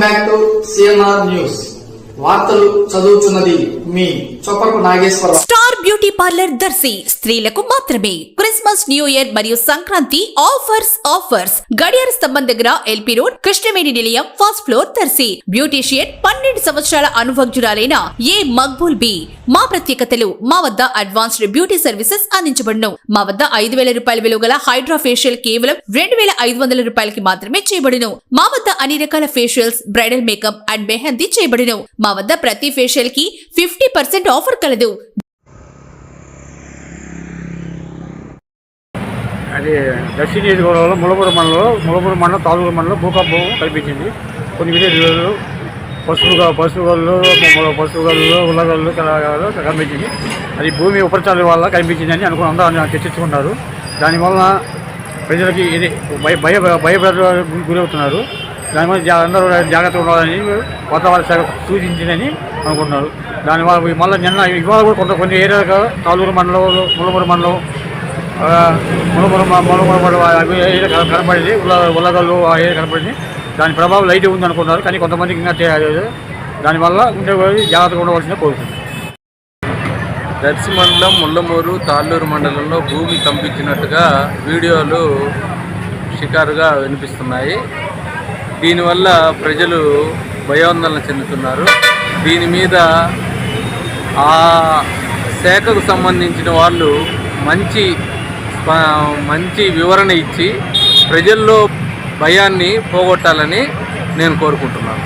Welcome back to CNR news వార్తలు చదువుతున్నది మీ చొప్పకు Nageswararao. Star beauty parlour Darshi స్త్రీలకు మాత్రమే. క్రిస్మస్ న్యూ ఇయర్ మరియు సంక్రాంతి ఆఫర్స్ ఆఫర్స్. గడియార స్తంభం దగ్గర ఎల్పి రోడ్ కృష్ణవేణి నిలయం ఫస్ట్ ఫ్లోర్ తర్సి. బ్యూటీషియన్ పన్నెండు సంవత్సరాల అనుభవజ్ఞురాలైన ఏ మక్బూల్ బి. మా ప్రత్యేకతలు మా వద్ద అడ్వాన్స్డ్ బ్యూటీ సర్వీసెస్ అందించబడును. మా వద్ద ఐదు వేల రూపాయల విలువ గల హైడ్రా ఫేషియల్ కేవలం రెండు వేల ఐదు వందల రూపాయలకి మాత్రమే చేయబడును. మా వద్ద అన్ని రకాల facials bridal makeup and mehndi చేయబడును. మా వద్ద ప్రతి ఫేషియల్కి ఫిఫ్టీ పర్సెంట్ ఆఫర్ కలదు. అది దక్షిణ నియోజకవర్గంలో ములపూరు మండలంలో ములపూరు మండలం తాలూరు మండలం భూకంపం కనిపించింది కొన్ని విలేజ్లలో పశువుగా పశువులలో పశువుగళ్ళు ఉల్లగళ్ళు కనిపించింది అది భూమి ఉపరితలం వల్ల కనిపించిందని అనుకుని అందరూ చర్చించుకున్నారు దానివల్ల ప్రజలకి ఇది భయ భయ భయభ్రాంతులకు గురవుతున్నారు. దానివల్ల అందరూ జాగ్రత్తగా ఉండాలని వాతావరణ శాఖ సూచించిందని అనుకుంటున్నారు. దానివల్ల మళ్ళీ నిన్న ఇవాళ కూడా కొంత కొన్ని ఏరియాలకు తాలూరు మండలం ములపూరు మండలం మునుగురు ములముల అవి కనపడింది ఉల్ల ఉల్లగల్లు ఏరియా కనపడింది. దాని ప్రభావం లైట్ ఉంది అనుకున్నారు కానీ కొంతమందికి ఇంకా చేయలేదు దానివల్ల ఉండే జాగ్రత్తగా ఉండవలసిందే కోరుతుంది దర్శి మండలం ముల్లమూరు తాళ్ళూరు మండలంలో భూమి కంపించినట్టుగా వీడియోలు షికారుగా వినిపిస్తున్నాయి. దీనివల్ల ప్రజలు భయాందోళన చెందుతున్నారు. దీని మీద ఆ శాఖకు సంబంధించిన వాళ్ళు మంచి మంచి వివరణ ఇచ్చి ప్రజల్లో భయాన్ని పోగొట్టాలని నేను కోరుకుంటున్నాను.